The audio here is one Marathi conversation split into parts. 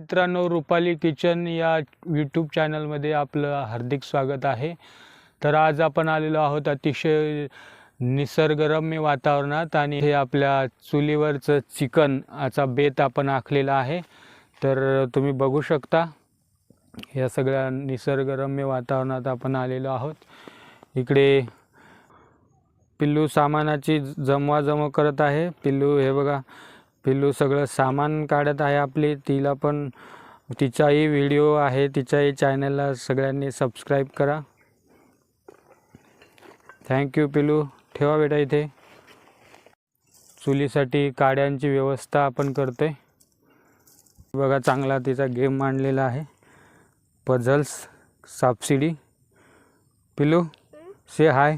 मित्रांनो रुपाली किचन या यूट्यूब चॅनलमध्ये आपलं हार्दिक स्वागत आहे. तर आज आपण आलेलो आहोत अतिशय निसर्गरम्य वातावरणात आणि हे आपल्या चुलीवरचं चिकन याचा बेत आपण आखलेला आहे. तर तुम्ही बघू शकता या सगळ्या निसर्गरम्य वातावरणात आपण आलेलो आहोत. इकडे पिल्लू सामानाची जमवाजमव करत आहे. पिल्लू हे बघा पिल्लू सगळं सामान काढत आहे आपली. तिला पण तिचाही व्हिडिओ आहे. तिच्याही चॅनलला सगळ्यांनी सबस्क्राईब करा. थँक्यू पिलू ठेवा बेटा इथे. चुलीसाठी काड्यांची व्यवस्था आपण करतोय. बघा चांगला तिचा गेम मांडलेला आहे. पझल्स सापसिडी पिलू से हाय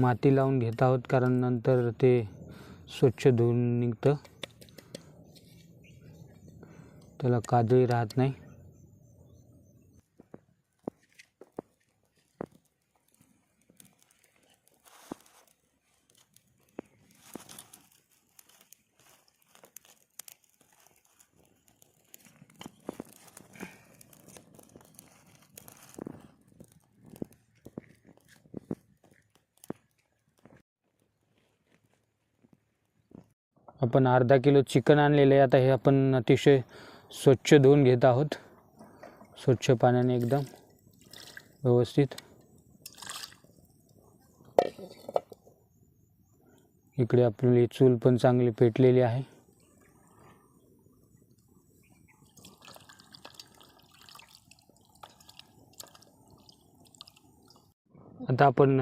माती लावून घेत आहोत कारण नंतर ते स्वच्छ धुवून निघतं. त्याला काजळी राहत नाही. आपण अर्धा किलो चिकन आणलेलं आहे. आता हे आपण अतिशय स्वच्छ धुवून घेत आहोत. स्वच्छ पाण्याने एकदम व्यवस्थित. इकडे आपली चूल पण चांगली पेटलेली आहे. आता आपण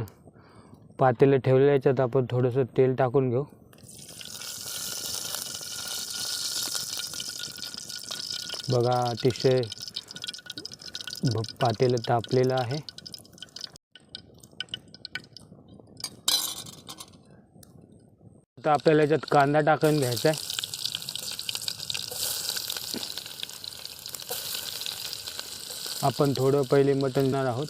पातेलं ठेवलेल्या याच्यात आपण थोडंसं तेल टाकून घेऊ. बघा अतिशय भ- पातेलं तापलेलं आहे. आता आपल्याला याच्यात कांदा टाकून घ्यायचा आहे. आपण थोडं पहिले मटणणार आहोत.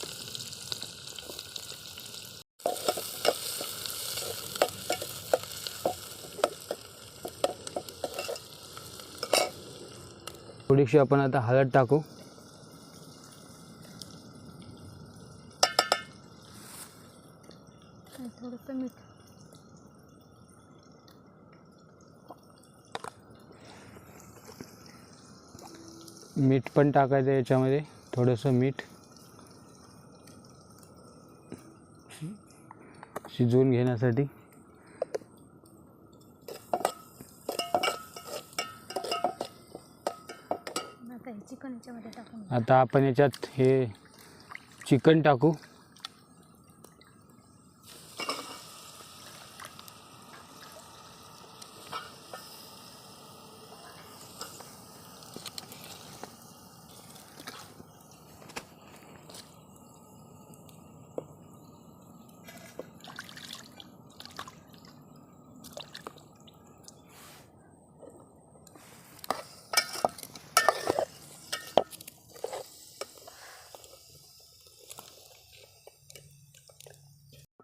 थोडीशी आपण आता हळद टाकू. मीठ पण टाकायचं याच्यामध्ये थोडंसं मीठ. शिजवून घेण्यासाठी आता हे चिकन याच्यामध्ये टाकून घ्या. आता आपण याच्यात हे चिकन टाकू.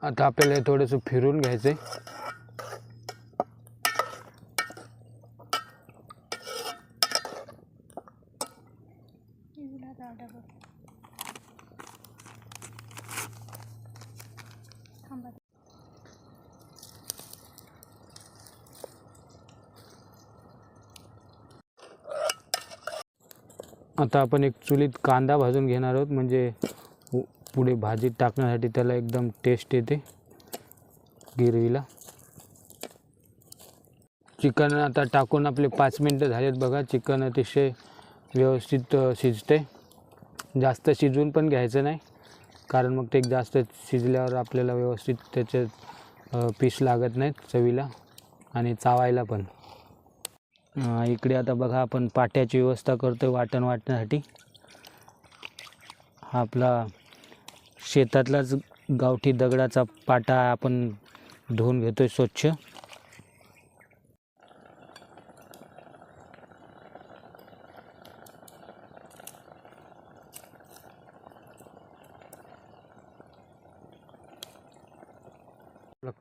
आता आपल्याला हे थोडंसं फिरून घ्यायचं आहे आता आपण एक चुलीत कांदा भाजून घेणार आहोत म्हणजे पुढे भाजीत टाकण्यासाठी त्याला एकदम टेस्ट येते. गिरवीला चिकन आता टाकून आपले पाच मिनटं झालेत बघा. चिकन अतिशय व्यवस्थित शिजते जास्त शिजवून पण घ्यायचं नाही. कारण मग ते जास्त शिजल्यावर आपल्याला व्यवस्थित त्याचे पीस लागत नाहीत चवीला आणि चावायला पण. इकडे आता बघा आपण पाट्याची व्यवस्था करतो वाटण वाटण्यासाठी. हा आपला शेतातलाच गावठी दगडाचा पाटा आपण धुवून घेतोय स्वच्छ.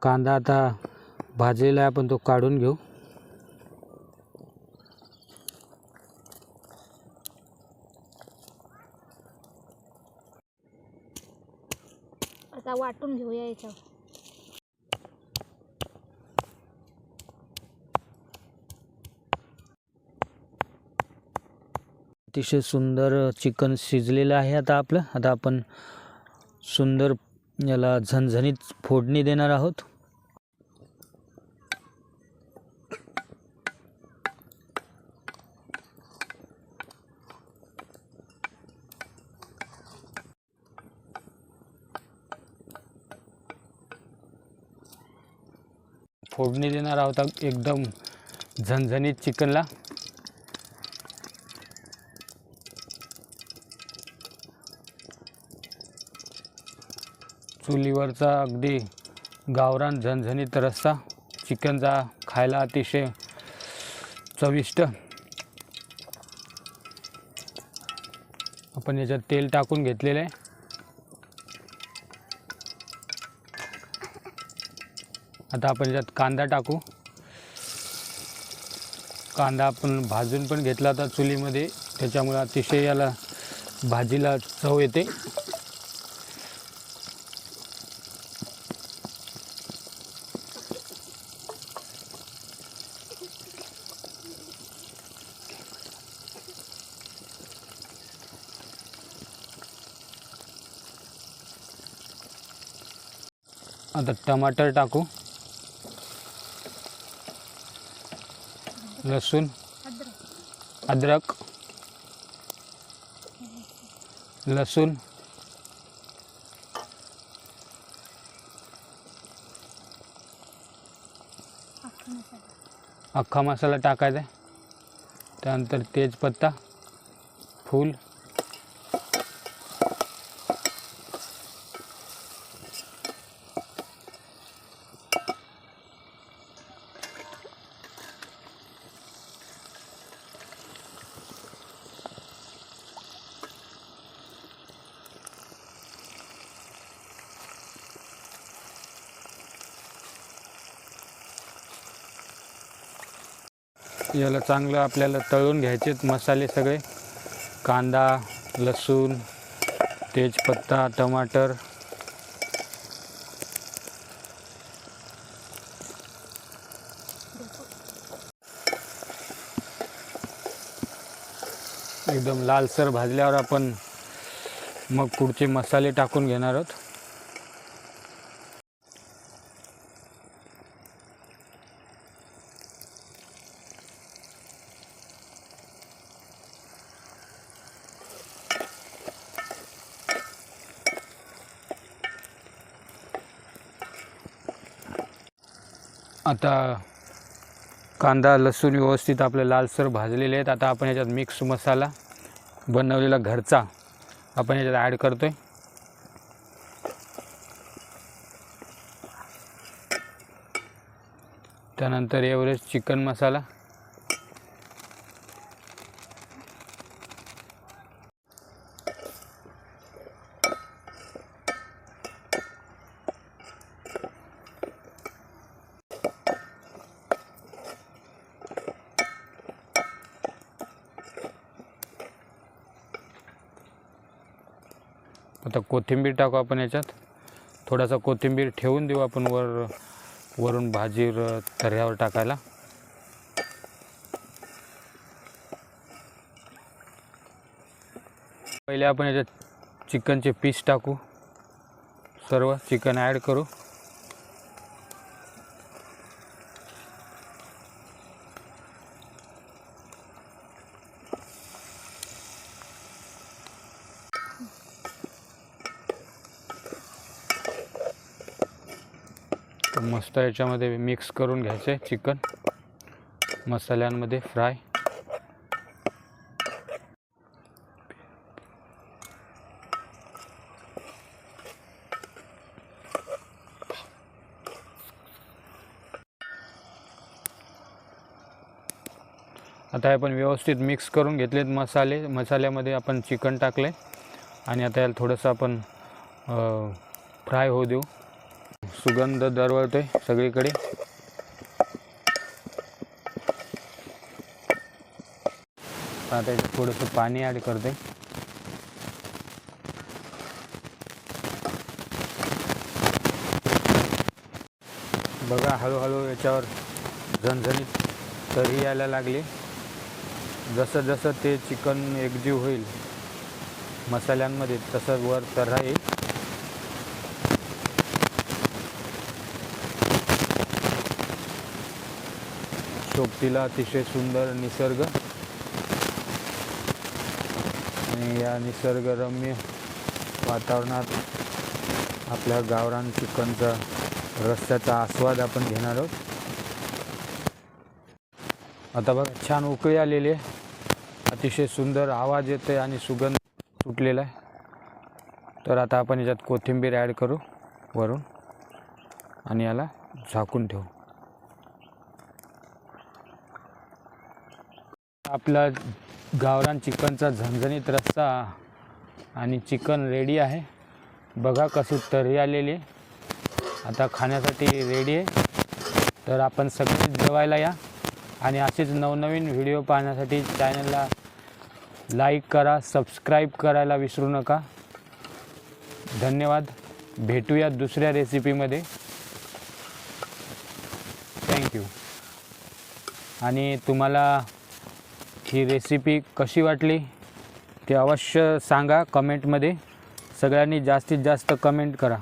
कांदा आता भाजलेला आहे आपण तो काढून घेऊ. आता वाटून घेऊया याच्यावर. अतिशय सुंदर चिकन शिजलेलं आहे आता आपलं. आता आपण सुंदर याला झणझणीत फोडणी देणार आहोत. फोडणी देणार आहोत एकदम झणझणीत चिकनला. चुलीवरचा अगदी गावरान झणझणीत रस्सा. चिकनचा खायला अतिशय चविष्ट. आपण याच्यात तेल टाकून घेतलेलं आहे. आता आपण याच्यात कांदा टाकू. कांदा आपण भाजून पण घेतला होता चुलीमध्ये. त्याच्यामुळे अतिशय याला भाजीला चव येते. आता टमाटर टाकू. लसूण अद्रक लसूण अख्खा मसाला टाकायचा त्यानंतर तेजपत्ता फूल याला चांगलं आपल्याला तळून घ्यायचे मसाले सगळे. कांदा लसूण तेजपत्ता टमाटर. एकदम लालसर भाजल्यावर आपण मग पुढचे मसाले टाकून घेणार आहोत. आता कांदा लसूण व्यवस्थित आपले लालसर भाजलेले आहेत. आता आपण याच्यात मिक्स मसाला बनवलेला घरचा आपण याच्यात ॲड करतो आहे त्यानंतर एव्हरेस्ट चिकन मसाला. आता कोथिंबीर टाकू आपण याच्यात. थोडासा कोथिंबीर ठेवून देऊ आपण वर वरून भाजीवर तऱ्यावर टाकायला. पहिले आपण याच्यात चिकनचे पीस टाकू. सर्व चिकन ॲड करू. मस्त याच्यामध्ये मिक्स करून घ्यायचे चिकन मसाल्यांमध्ये फ्राय आता हे आपण व्यवस्थित मिक्स करून घेतलेत मसाले. मसाल्यामध्ये आपण चिकन टाकले आणि आता याला थोडंसं आपण फ्राय होऊ देऊ. सुगंध दरवळतोय सगळीकडे. आता याच्यात थोडंसं पाणी ॲड करते बघा हळूहळू याच्यावर झणझणीत तरी यायला लागली. जसं जसं ते चिकन एकजीव होईल मसाल्यांमध्ये तसं वर तर्रा येईल सोबतीला अतिशय सुंदर निसर्ग. आणि या निसर्गरम्य वातावरणात आपल्या गावरान चिकनचा रस्त्याचा आस्वाद आपण घेणार आहोत. आता बघा छान उकळी आलेली आहे. अतिशय सुंदर आवाज येते आणि सुगंध सुटलेला आहे. तर आता आपण याच्यात कोथिंबीर ॲड करू वरून आणि याला झाकून ठेवू. आपला गावरान चिकनचा झणझणीत रस्सा आणि चिकन रेडी आहे. बघा कसं तर्री आलेली आहे. आता खाण्यासाठी रेडी आहे. तर आपण सगळे जेवायला या. आणि असेच नवनवीन व्हिडिओ पाहण्यासाठी चॅनलला लाईक करा सबस्क्राईब करायला विसरू नका. धन्यवाद. भेटूया दुसऱ्या रेसिपीमध्ये थँक्यू आणि तुम्हाला ही रेसिपी कशी वाटली ते अवश्य सांगा कमेंटमध्ये सगळ्यांनी जास्तीत जास्त कमेंट करा.